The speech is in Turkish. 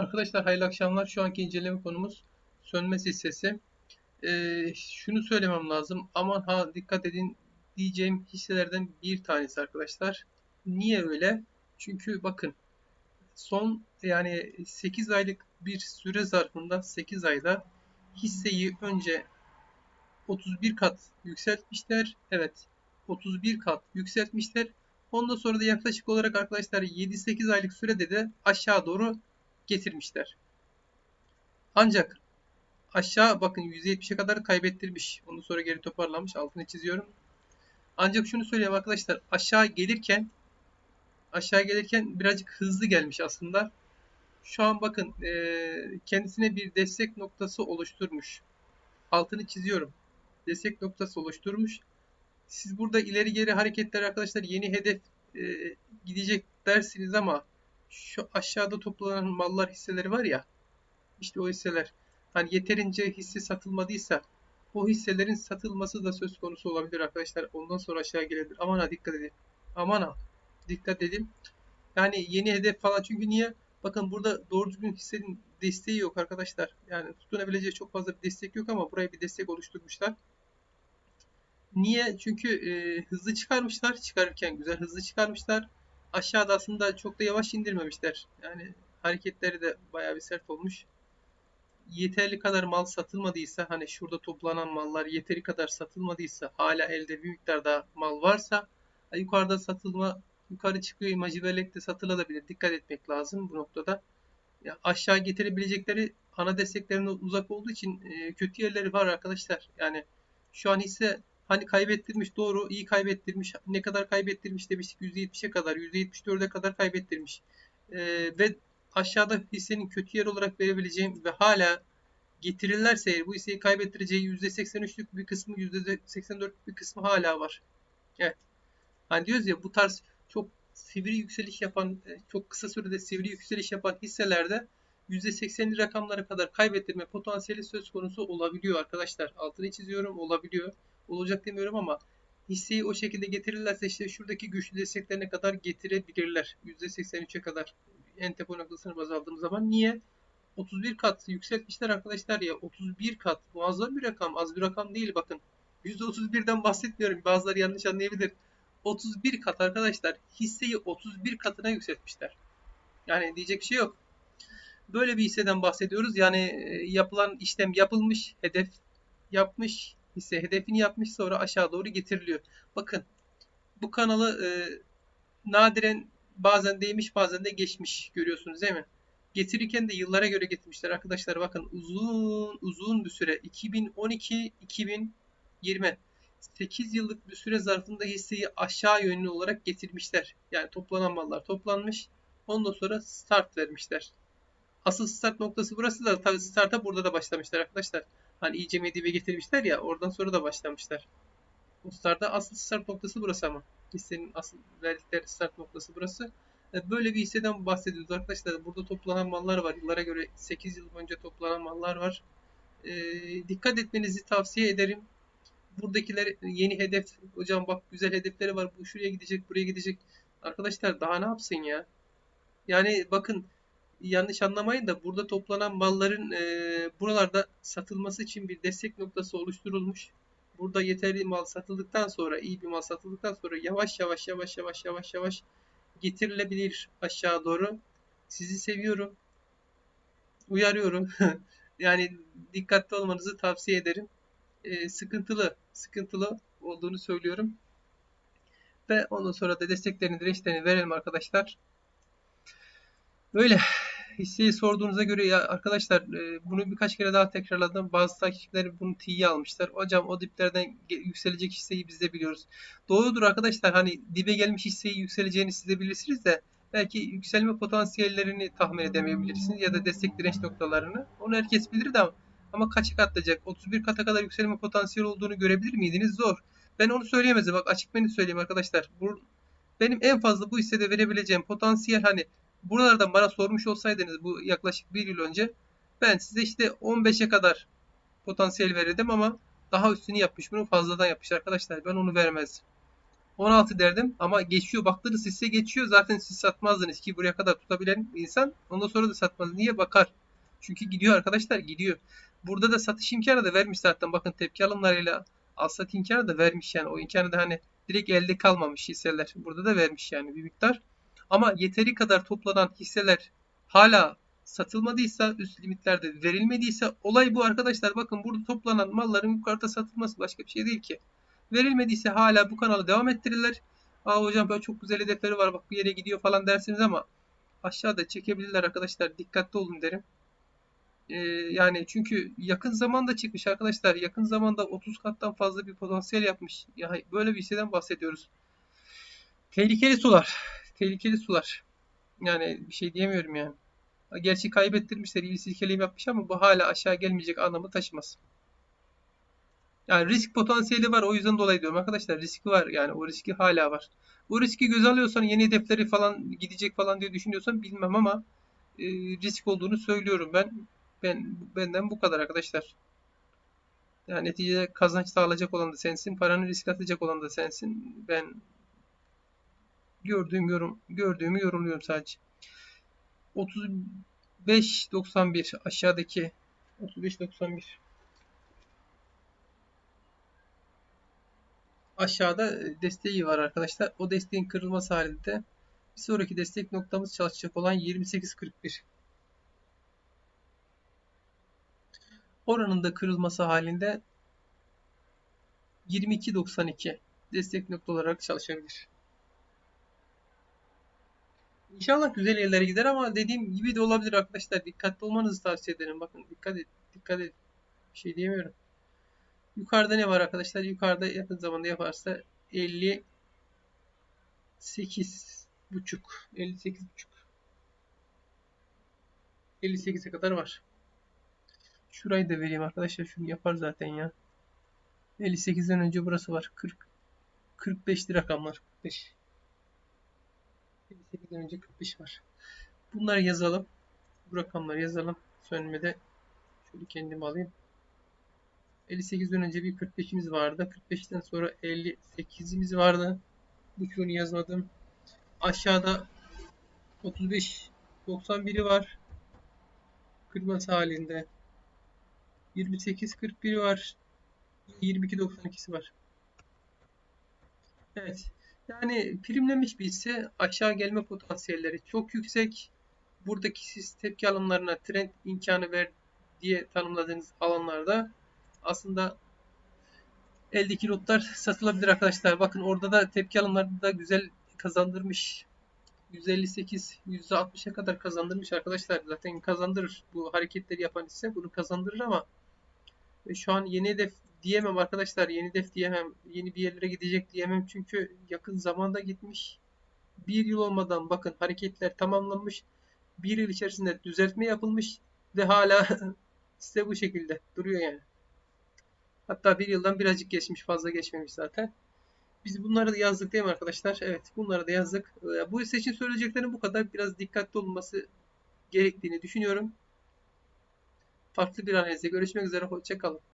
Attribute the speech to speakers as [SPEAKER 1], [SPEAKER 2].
[SPEAKER 1] Arkadaşlar hayırlı akşamlar. Şu anki inceleme konumuz sönmez hissesi. Ee, şunu söylemem lazım. Aman ha dikkat edin diyeceğim hisselerden bir tanesi arkadaşlar. Niye öyle? Çünkü bakın son yani 8 aylık bir süre zarfında 8 ayda hisseyi önce 31 kat yükseltmişler. Evet 31 kat yükseltmişler. Ondan sonra da yaklaşık olarak arkadaşlar 7-8 aylık sürede de aşağı doğru getirmişler. Ancak aşağı bakın %70'e kadar kaybettirmiş. Ondan sonra geri toparlamış. Altını çiziyorum. Ancak şunu söyleyeyim arkadaşlar. Aşağı gelirken aşağı gelirken birazcık hızlı gelmiş aslında. Şu an bakın kendisine bir destek noktası oluşturmuş. Altını çiziyorum. Destek noktası oluşturmuş. Siz burada ileri geri hareketler arkadaşlar yeni hedef gidecek dersiniz ama şu aşağıda toplanan mallar hisseleri var ya işte o hisseler hani yeterince hisse satılmadıysa o hisselerin satılması da söz konusu olabilir arkadaşlar. Ondan sonra aşağı gelebilir. Aman ha dikkat edin. Aman ha dikkat edin. Yani yeni hedef falan çünkü niye? Bakın burada doğru düzgün hissenin desteği yok arkadaşlar. Yani tutunabileceği çok fazla bir destek yok ama buraya bir destek oluşturmuşlar. Niye? Çünkü e, hızlı çıkarmışlar. Çıkarırken güzel hızlı çıkarmışlar. Aşağıda aslında çok da yavaş indirmemişler. Yani hareketleri de bayağı bir sert olmuş. Yeterli kadar mal satılmadıysa hani şurada toplanan mallar yeteri kadar satılmadıysa hala elde bir miktarda mal varsa yukarıda satılma yukarı çıkıyor imajı bellekte satılabilir. Dikkat etmek lazım bu noktada. Ya aşağı getirebilecekleri ana desteklerine uzak olduğu için e, kötü yerleri var arkadaşlar. Yani şu an ise Hani kaybettirmiş doğru iyi kaybettirmiş. Ne kadar kaybettirmiş demiştik %70'e kadar %74'e kadar kaybettirmiş. Ee, ve aşağıda hissenin kötü yer olarak verebileceğim ve hala getirirlerse eğer bu hisseyi kaybettireceği %83'lük bir kısmı %84'lük bir kısmı hala var. Evet. Hani diyoruz ya bu tarz çok sivri yükseliş yapan, e, çok kısa sürede sivri yükseliş yapan hisselerde %80'li rakamlara kadar kaybettirme potansiyeli söz konusu olabiliyor arkadaşlar. Altını çiziyorum olabiliyor olacak demiyorum ama hisseyi o şekilde getirirlerse işte şuradaki güçlü desteklerine kadar getirebilirler. %83'e kadar en tepe noktasını baz aldığımız zaman. Niye? 31 kat yükseltmişler arkadaşlar ya. 31 kat muazzam bir rakam. Az bir rakam değil bakın. %31'den bahsetmiyorum. Bazıları yanlış anlayabilir. 31 kat arkadaşlar. Hisseyi 31 katına yükseltmişler. Yani diyecek bir şey yok. Böyle bir hisseden bahsediyoruz. Yani e, yapılan işlem yapılmış, hedef yapmış, hisse hedefini yapmış sonra aşağı doğru getiriliyor. Bakın bu kanalı e, nadiren bazen değmiş bazen de geçmiş görüyorsunuz değil mi? Getirirken de yıllara göre getirmişler arkadaşlar bakın uzun uzun bir süre 2012-2020 8 yıllık bir süre zarfında hisseyi aşağı yönlü olarak getirmişler. Yani toplanan mallar toplanmış. Ondan sonra start vermişler. Asıl start noktası burası da tabii starta burada da başlamışlar arkadaşlar. Hani iyice medibe getirmişler ya oradan sonra da başlamışlar. Bu startta asıl start noktası burası ama. Hissenin asıl verdikleri start noktası burası. E, böyle bir hisseden bahsediyoruz arkadaşlar. Burada toplanan mallar var. Yıllara göre 8 yıl önce toplanan mallar var. E, dikkat etmenizi tavsiye ederim. Buradakiler yeni hedef. Hocam bak güzel hedefleri var. Bu şuraya gidecek, buraya gidecek. Arkadaşlar daha ne yapsın ya? Yani bakın yanlış anlamayın da burada toplanan malların e, buralarda satılması için bir destek noktası oluşturulmuş. Burada yeterli mal satıldıktan sonra, iyi bir mal satıldıktan sonra yavaş yavaş yavaş yavaş yavaş yavaş getirilebilir aşağı doğru. Sizi seviyorum. Uyarıyorum. yani dikkatli olmanızı tavsiye ederim. E, sıkıntılı, sıkıntılı olduğunu söylüyorum. Ve ondan sonra da desteklerini, dirençlerini verelim arkadaşlar. Böyle hisseyi sorduğunuza göre ya arkadaşlar e, bunu birkaç kere daha tekrarladım. Bazı takipçiler bunu T'ye almışlar. Hocam o diplerden yükselecek hisseyi biz de biliyoruz. Doğrudur arkadaşlar hani dibe gelmiş hisseyi yükseleceğini siz de bilirsiniz de belki yükselme potansiyellerini tahmin edemeyebilirsiniz ya da destek direnç noktalarını. Onu herkes bilir de ama kaça katlayacak? 31 kata kadar yükselme potansiyeli olduğunu görebilir miydiniz? Zor. Ben onu söyleyemezdim. Bak açık beni söyleyeyim arkadaşlar. Bu, benim en fazla bu hissede verebileceğim potansiyel hani buralardan bana sormuş olsaydınız bu yaklaşık bir yıl önce ben size işte 15'e kadar potansiyel verirdim ama daha üstünü yapmış bunu fazladan yapmış arkadaşlar ben onu vermezdim. 16 derdim ama geçiyor. Baktınız hisse geçiyor. Zaten siz satmazdınız ki buraya kadar tutabilen insan ondan sonra da satmaz. Niye? Bakar. Çünkü gidiyor arkadaşlar gidiyor. Burada da satış imkanı da vermiş zaten. Bakın tepki alımlarıyla al sat imkanı da vermiş yani. O imkanı da hani direkt elde kalmamış hisseler. Burada da vermiş yani bir miktar. Ama yeteri kadar toplanan hisseler hala satılmadıysa, üst limitlerde verilmediyse olay bu arkadaşlar. Bakın burada toplanan malların yukarıda satılması başka bir şey değil ki. Verilmediyse hala bu kanalı devam ettirirler. Aa hocam böyle çok güzel hedefleri var bak bir yere gidiyor falan dersiniz ama aşağıda çekebilirler arkadaşlar. Dikkatli olun derim. Ee, yani çünkü yakın zamanda çıkmış arkadaşlar. Yakın zamanda 30 kattan fazla bir potansiyel yapmış. Yani böyle bir hisseden bahsediyoruz. Tehlikeli sular. Tehlikeli sular. Yani bir şey diyemiyorum yani. Gerçi kaybettirmişler, iyi silkeleyim yapmış ama bu hala aşağı gelmeyecek anlamı taşımaz. Yani risk potansiyeli var o yüzden dolayı diyorum arkadaşlar riski var yani o riski hala var. O riski göz alıyorsan yeni hedefleri falan gidecek falan diye düşünüyorsan bilmem ama e, risk olduğunu söylüyorum ben. Ben benden bu kadar arkadaşlar. Yani neticede kazanç sağlayacak olan da sensin, paranı risk atacak olan da sensin. Ben gördüğüm yorum gördüğümü yorumluyorum sadece. 35.91 aşağıdaki 35.91 aşağıda e, desteği var arkadaşlar. O desteğin kırılması halinde bir sonraki destek noktamız çalışacak olan 28.41. Oranın da kırılması halinde 22.92 destek nokta olarak çalışabilir. İnşallah güzel yerlere gider ama dediğim gibi de olabilir arkadaşlar. Dikkatli olmanızı tavsiye ederim. Bakın dikkat et. Dikkat et. Bir şey diyemiyorum. Yukarıda ne var arkadaşlar? Yukarıda yakın zamanda yaparsa 58 buçuk 58 buçuk 58'e kadar var. Şurayı da vereyim arkadaşlar. Şunu yapar zaten ya. 58'den önce burası var. 40 45'li rakamlar. 45 58'den önce 45 var. Bunları yazalım. Bu rakamları yazalım. Sönmede şöyle kendimi alayım. 58'den önce bir 45'imiz vardı. 45'ten sonra 58'imiz vardı. Bu çoğunu yazmadım. Aşağıda 35 91'i var. Kırması halinde. 28 41'i var. 22 92'si var. Evet. Yani primlemiş bir hisse aşağı gelme potansiyelleri çok yüksek. Buradaki siz tepki alımlarına trend imkanı ver diye tanımladığınız alanlarda aslında eldeki lotlar satılabilir arkadaşlar. Bakın orada da tepki alımlarında da güzel kazandırmış. 158, %60'a kadar kazandırmış arkadaşlar. Zaten kazandırır. Bu hareketleri yapan ise bunu kazandırır ama e, şu an yeni hedef diyemem arkadaşlar. Yeni hedef diyemem. Yeni bir yerlere gidecek diyemem. Çünkü yakın zamanda gitmiş. Bir yıl olmadan bakın hareketler tamamlanmış. Bir yıl içerisinde düzeltme yapılmış ve hala size bu şekilde duruyor yani. Hatta bir yıldan birazcık geçmiş fazla geçmemiş zaten. Biz bunları da yazdık değil mi arkadaşlar? Evet bunları da yazdık. Ee, bu için söyleyeceklerim bu kadar. Biraz dikkatli olması gerektiğini düşünüyorum. Farklı bir analizde görüşmek üzere. Hoşçakalın.